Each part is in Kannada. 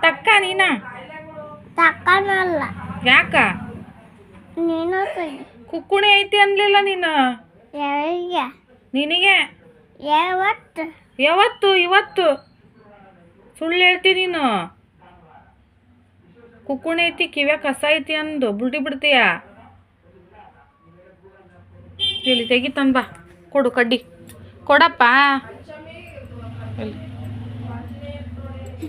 ತಕ್ಕ ನೀನ? ತಕ್ಕನಲ್ಲ. ಯಾಕ? ನೀನು ಕುಕ್ಕುಣಿ ಐತಿ ಅನ್ಲಿಲ್ಲ ನೀನು? ನಿನಗೆ? ಯಾವತ್ತು? ಯಾವತ್ತು ಇವತ್ತು? ಸುಳ್ಳು ಹೇಳ್ತಿ ನೀನು? ಕುಕ್ಕುಣಿ ಐತಿ ಕಿವ್ಯ ಕಸ ಐತಿ ಅಂದು. ಬುಲ್ಟಿ ಬಿಡ್ತೀಯ? ಇಲ್ಲಿ ತೆಗಿತಂದ ಬಾ. ಕೊಡು ಕಡ್ಡಿ. ಕೊಡಪ್ಪ.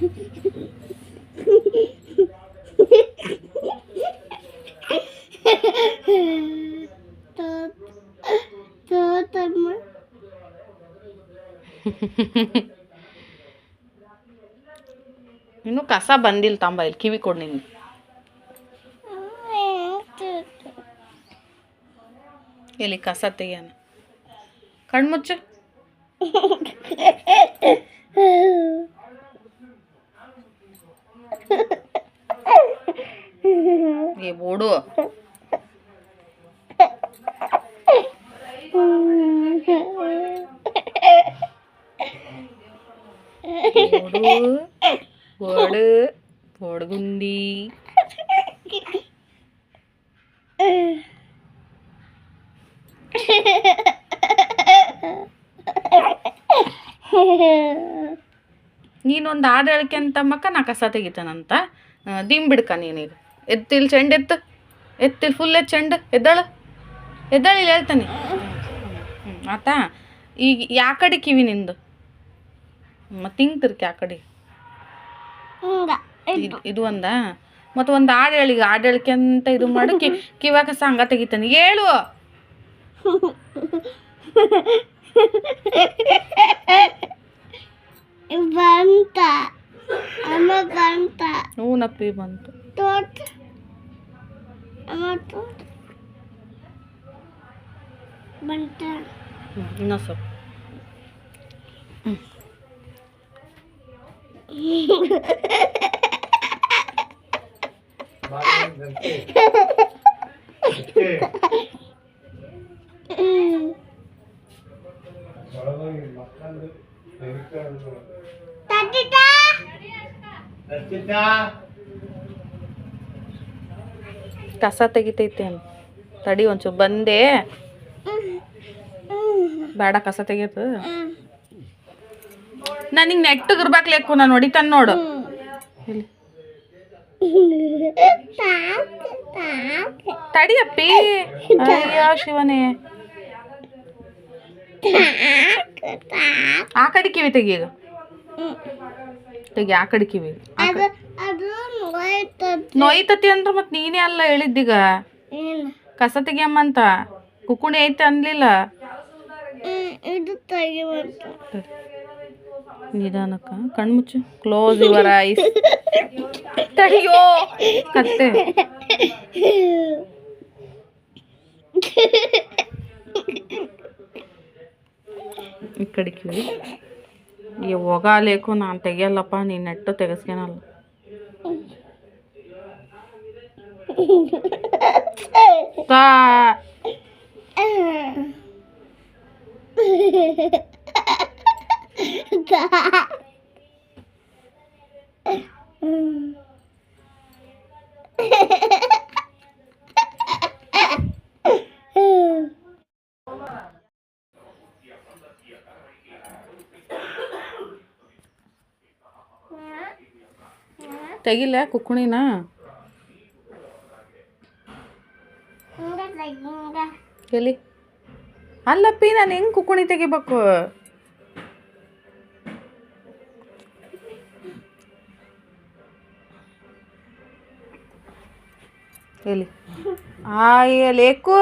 ಇನ್ನು ಕಸ ಬಂದಿಲ್ಲ ತಾಂಬ ಇಲ್ಲಿ ಕಿವಿ ಕೊಡು ನಿನ್ಗೆ ಇಲ್ಲಿ ಕಸ ತೆಗಿಯೋಣ. ಕಣ್ಮುಚ್ಚು. ಬೋಡು ಬೋಡು ಬೋಡ್ಗುಂದಿ ನೀನೊಂದು ಹಾಡು ಹೇಳ್ಕೆ ಅಂತಮ್ಮಕ್ಕ ನಾ ಕಸ ತೆಗಿತಾನಂತ ದಿಮ್ ಬಿಡ್ಕ ನೀನೀಗ ಎತ್ತಿಲ್ ಚೆಂಡು ಎತ್ತು ಎತ್ತಿಲ್ ಫುಲ್ ಎತ್ತು ಚೆಂಡು ಎದ್ದಾಳು ಎದ್ದಾಳು ಇಲ್ಲಿ ಹೇಳ್ತಾನೆ ಹ್ಞೂ ಆತಾ ಈಗ ಯಾ ಕಡೆ ಕಿವಿ ನಿಂದು ಮತ್ತೆ ಹಿಂಗೆ ತಿರ್ಕೆ ಆ ಕಡೆ. ಇದು ಇದು ಒಂದ. ಮತ್ತು ಒಂದು ಹಾಡು ಹೇಳಿ ಹಾಡು ಇದು ಮಾಡಿ ಕಿ ಕಿವಾಗ ಸಂಗ ತೆಗಿತಾನೆ. ಹೇಳು ಬಂತ ಅಮ್ಮ ಬಂತ. ಹೂನಪ್ಪಿ ಬಂತು. ತೋಟ ಅಮ್ಮ ತೋಟ. ಬಂತ. ಹ್ಞೂ ಸ್ವಲ್ಪ. ತಟ್ಟಿಟ ಕಸ ತೆಗಿತೈತೆ ತಡಿ ಒಂಚೂರು ಬಂದೆ. ಬೇಡ ಕಸ ತೆಗಿಯೋದು ನನಗೆ ನೆಟ್ಟ ಇರ್ಬೇಕ್ಲೇಕು ನಾನು ಹೊಡಿತಾನೆ ನೋಡು ಇಲ್ಲಿ ತಡಿಯಪ್ಪಿ ಅಯ್ಯೋ ಶಿವನೇ. ಆ ಕಡೆ ಕಿವಿ ತೆಗಿ ಈಗ. ತೆಗಿ ಆ ಕಡೆ ಕಿವಿ. ನೋಯ್ತತಿ ಅಂದ್ರೆ ಮತ್ತೆ ನೀನೇ ಅಲ್ಲ ಹೇಳಿದ್ದೀಗ. ಕಸ ಕಸ ತೆಗಿಯಮ್ಮಂತ. ಕುಕುಣಿ ಐತೆ ಅನ್ಲಿಲ್ಲ. ಇದು ನಿಧಾನಕ್ಕ ಕಣ್ಮುಚ್ಚು ಕ್ಲೋಸ್ ಯುವರ್ ಐಸ್ ತಡಿಯೋ ಕತ್ತೆ ಈ ಕಡೆ ಕಿವಿ ಈ ಹೋಗಾಲೇಕು ನಾನು ತೆಗಿಯಲ್ಲಪ್ಪ ನೀನು ನೆಟ್ಟು ತೆಗೆಸ್ಕೊಳಲ್ಲ ತಾ ತೆಗಿಲ್ಲ ಕುಕ್ಕುಣಿನ? ಎಲ್ಲಿ? ಅಲ್ಲಪ್ಪಿ ನಾನು ಹೆಂಗೆ ಕುಕ್ಕುಣಿ ತೆಗಿಬೇಕು? ಎಲ್ಲಿ ಆ ಲೇಕು